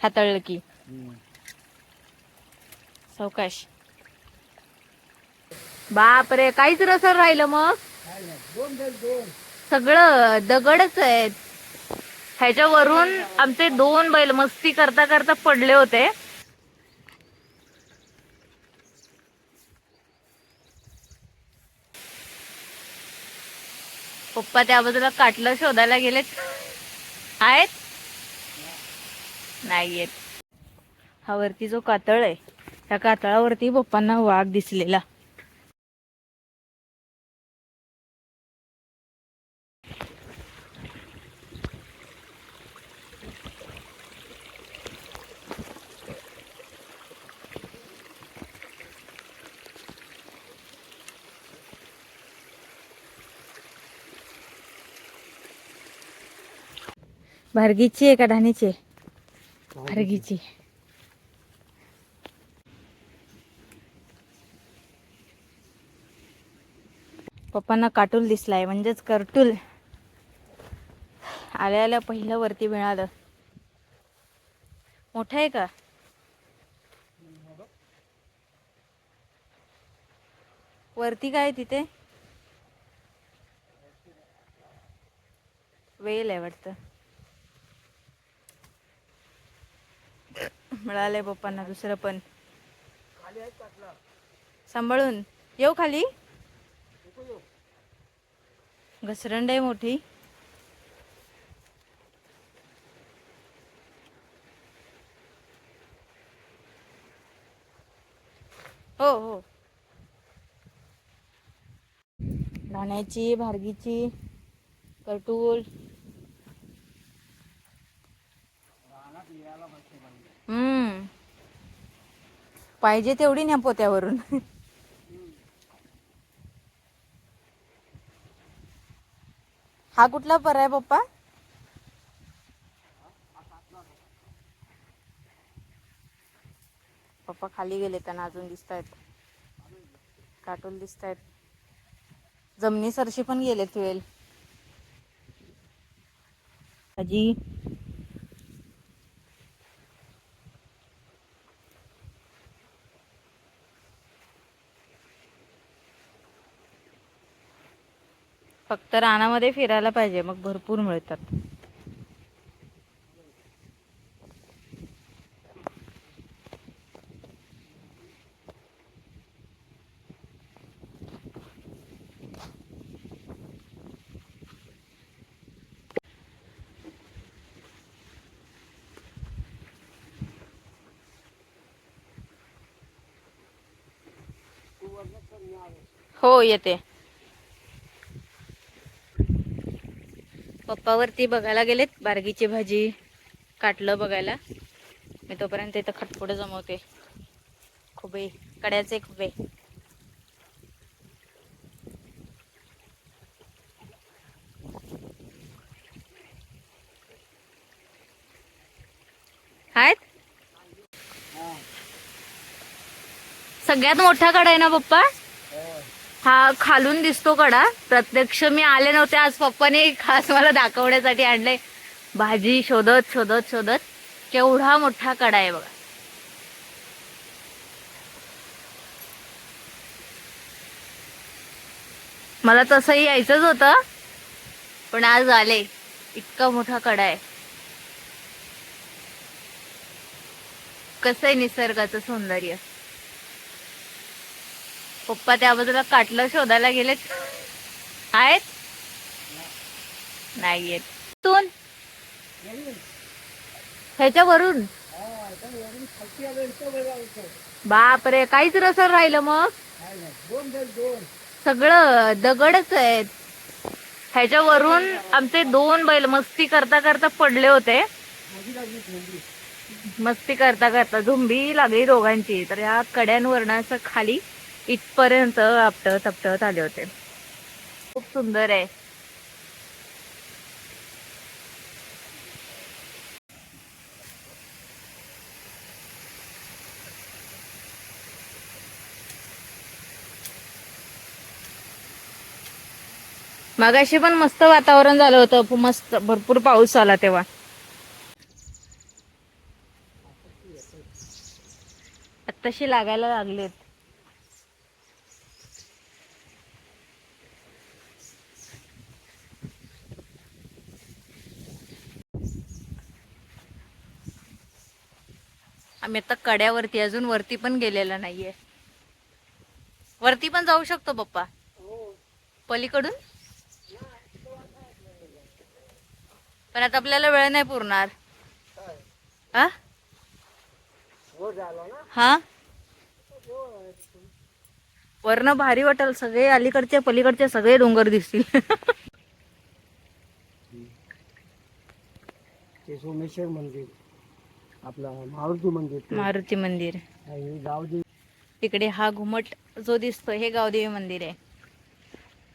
हाताळलं की. सावकाश. बापरे काहीच रसर राहिलं मग? सगळं दगडच आहेत. ह्याच्यावरून आमचे दोन बैल मस्ती करता करता पडले होते. पप्पा त्या बाजूला काटलं शोधायला गेलेत. आहेत? नाही येत हा वरती जो कातळ आहे त्या कातळावरती पप्पांना वाघ दिसलेला. भारगीची आहे का ढाणीची? आहे भारगीची पप्पांना काटूल दिसलाय म्हणजेच करटूल आल्या आल्या पहिलं वरती मिळालं. मोठं आहे का? वरती काय तिथे? वेल आहे वाटतं. मिळालंय पप्पांना दुसरं पण. सांभाळून. येऊ खाली. घसरंड आहे मोठी. हो हो. धाण्याची भारगीची कटूल हम्म. पाहिजे तेवढी न्या पोत्यावरून. हा कुठला पर आहे पप्पा? पप्पा खाली गेले त्यांना अजून दिसत आहेत काटून दिसत आहेत जमिनी सरशी पण गेले वेल. आजी फक्त रानामध्ये फिरायला पाहिजे मग भरपूर मिळतात. हो येते. पप्पावरती बघायला गेलेत बारगीची भाजी काटलं बघायला. मी तोपर्यंत इथं खटपुडे जमवते. खुबे कड्याचे खुबे. आहेत? सगळ्यात मोठा कडा आहे ना पप्पा? हा खालून दिसतो कडा. प्रत्यक्ष मी आले नव्हते आज. पप्पाने खास मला दाखवण्यासाठी आणले भाजी शोधत शोधत शोधत. केवढा मोठा कडा आहे बघा. मला तसंही यायचंच होतं पण आज आले. इतका मोठा कडा आहे. कसं आहे निसर्गाचं सौंदर्य? पप्पा त्या बाजूला काटलं शोधायला गेलेत. आहेत? नाहीयेत तून ह्याच्यावरून? बापरे काहीच रसर राहिलं मग. सगळं दगडच आहेत. ह्याच्यावरून आमचे दोन बैल मस्ती करता करता पडले होते. मस्ती करता करता झुंबी लागली दोघांची. तर या कड्यांवरनं असं खाली इथपर्यंत आपटत आपटत आले होते. खूप सुंदर आहे. मगाशी पण मस्त वातावरण झालं होतं. मस्त भरपूर पाऊस आला तेव्हा. आत्ताशी लागायला लागलेत. आम्ही आता कड्यावरती अजून वरती पण गेलेला नाहीये. वरती पण जाऊ शकतो पप्पा. पलीकडून? पण आता आपल्याला वेळ नाही पुरणार. हा हा? वरनं भारी वाटेल सगळे अलीकडचे पलीकडचे सगळे डोंगर दिसतील. सोमेश्वर मंदिर. आपलं मारुती मंदिर. मारुती मंदिर. हे तिकडे हा घुमट जो दिसतो हे गावदेवी मंदिर आहे.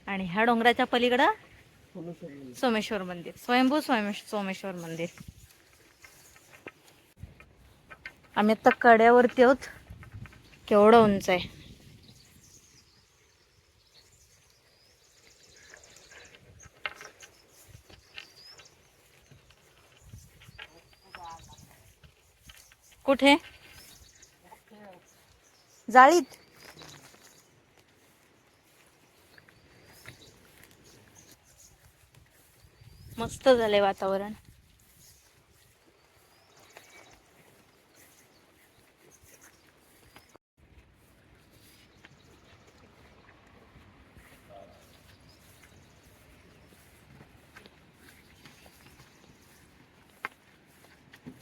आणि ह्या डोंगराच्या पलीकडं सोमेश्वर मंदिर. सोमेश्वर मंदिर. स्वयंभू स्वयं सोमेश्वर मंदिर. आम्ही आता कड्यावरती आहोत. केवढं उंच आहे. कुठे? जाळीत. मस्त झालंय वातावरण कुठल्या मी तिकडे येतो आता फोटो काढत होतो ना हा तिकडे हा तिथे आलो आणि बघितले तो बसला होता एवढा दिसला तुम्हाला मग मोठा आहे असा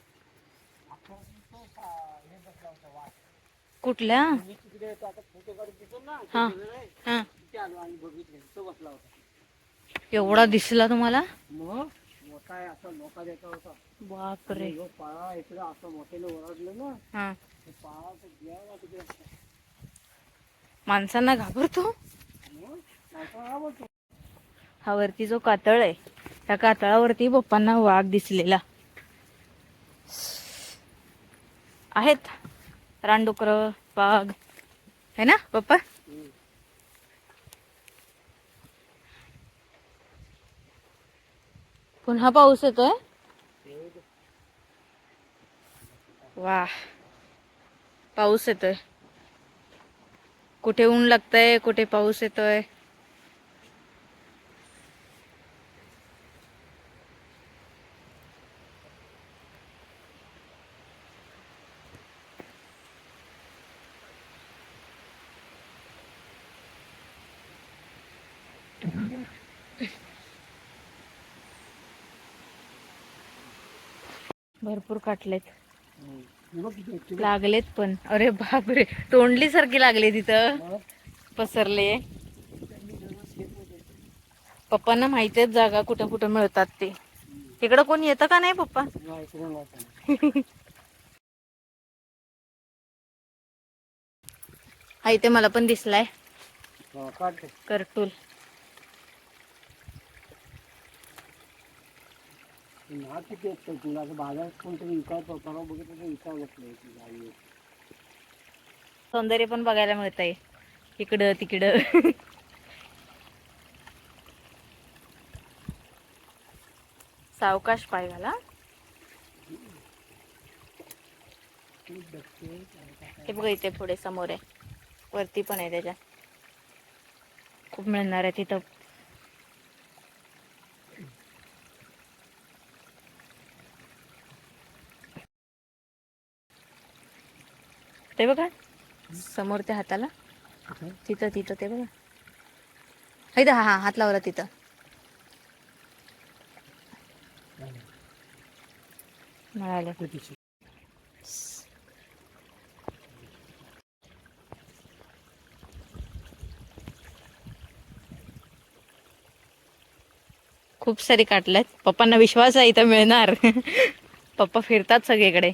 मोठा देता होता बापरे जो पाळा इकडे असं मोठ्याने ओरडलं ना हा ते पाळा तर घ्यायला तिकडे. असं. माणसांना घाबरतो? हा वरती जो कातळ आहे त्या कातळावरती पप्पांना वाघ दिसलेला. आहेत. रानडुकर वाघ है ना पप्पा? पुन्हा पाऊस येतोय? वा पाऊस येतोय. कुठे ऊन लागतंय कुठे पाऊस येतोय? भरपूर काटलेत. लागलेत पण. अरे बापरे. तोंडली सारखी लागले तिथं. पसरले. पप्पांना माहिती आहेत जागा कुठं कुठं मिळतात ते. इकडं कोण येतं का नाही पप्पा? हा इथे मला पण दिसलाय. करटूल. ना किती असतं तुला असं बाजारात कोणतरी विकायचं परवा बघितलं तर विकावंच नाही ती गाडी. सौंदर्य पण बघायला मिळतंय. इकडं तिकडं. सावकाश पाय घाला हे बघ इथे पुढे समोर आहे. वरती पण आहे त्याच्या. खूप मिळणार आहे तिथं. ते बघा. समोर त्या हाताला तिथं तिथं ते बघा. इथं हा हा हात लावला तिथं. मिळालं. खूप सारी काटल्यात पप्पांना विश्वास आहे इथं मिळणार. पप्पा फिरतात सगळीकडे.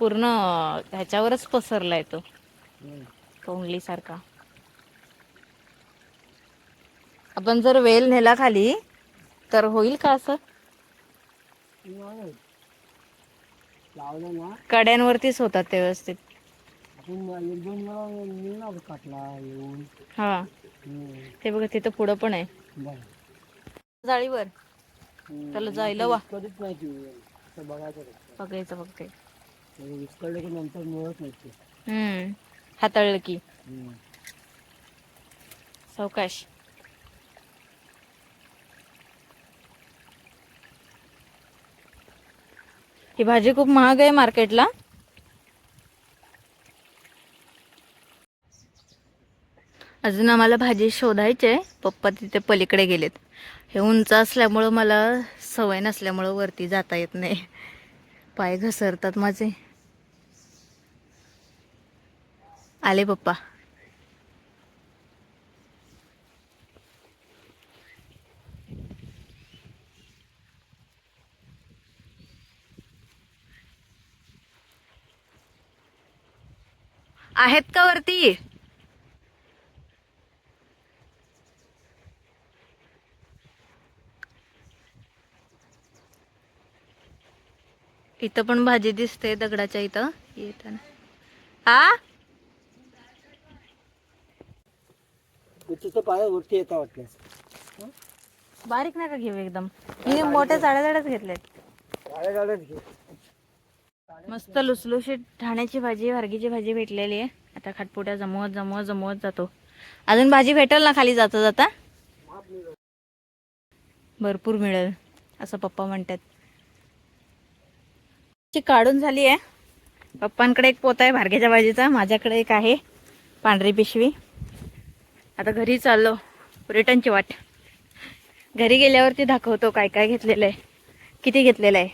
पूर्ण ह्याच्यावरच पसरलाय तो. हम्म. कोंडली सारखा आपण जर वेल नेला खाली तर होईल का असं? कड्यांवरतीच होतात ते व्यवस्थित. हा. ते बघा तिथं पुढं पण आहे. जाळीवर. त्याला जायला वा. बघायचं बघते. विस्कळलं की नंतर मिळत नाही ते हम्म. हाताळलं की. सावकाश. ही भाजी खूप महाग आहे मार्केटला. अजून आम्हाला भाजी शोधायची आहे. पप्पा तिथे पलीकडे गेलेत. हे उंच असल्यामुळं मला सवय नसल्यामुळं वरती जाता येत नाही. पाय घसरतात माझे. आले पप्पा. आहेत का वरती? इथं पण भाजी दिसते दगडाच्या इथं. येताना हा ते तिथं पाय वरती येता वाटल्यास बारीक नका घेऊ एकदम. मी मोठ्या जाड्या जाड्याच घेतल्यात. मस्त लुसलुशीत ठाण्याची भाजी वारगीची भाजी भेटलेली आहे. आता खाटपुट्या जमवत जमवत जमवत जातो. अजून भाजी भेटेल ना खाली जाता जाता? भरपूर मिळेल असं पप्पा म्हणतात. ची काढून झाली आहे. पप्पांकडे एक पोता आहे भारग्याच्या भाजीचा माझ्याकडे एक आहे पांढरी पिशवी. आता घरी चाललो रिटर्नची वाट. घरी गेल्यावरती दाखवतो काय काय घेतलेलं आहे. किती घेतलेलं आहे?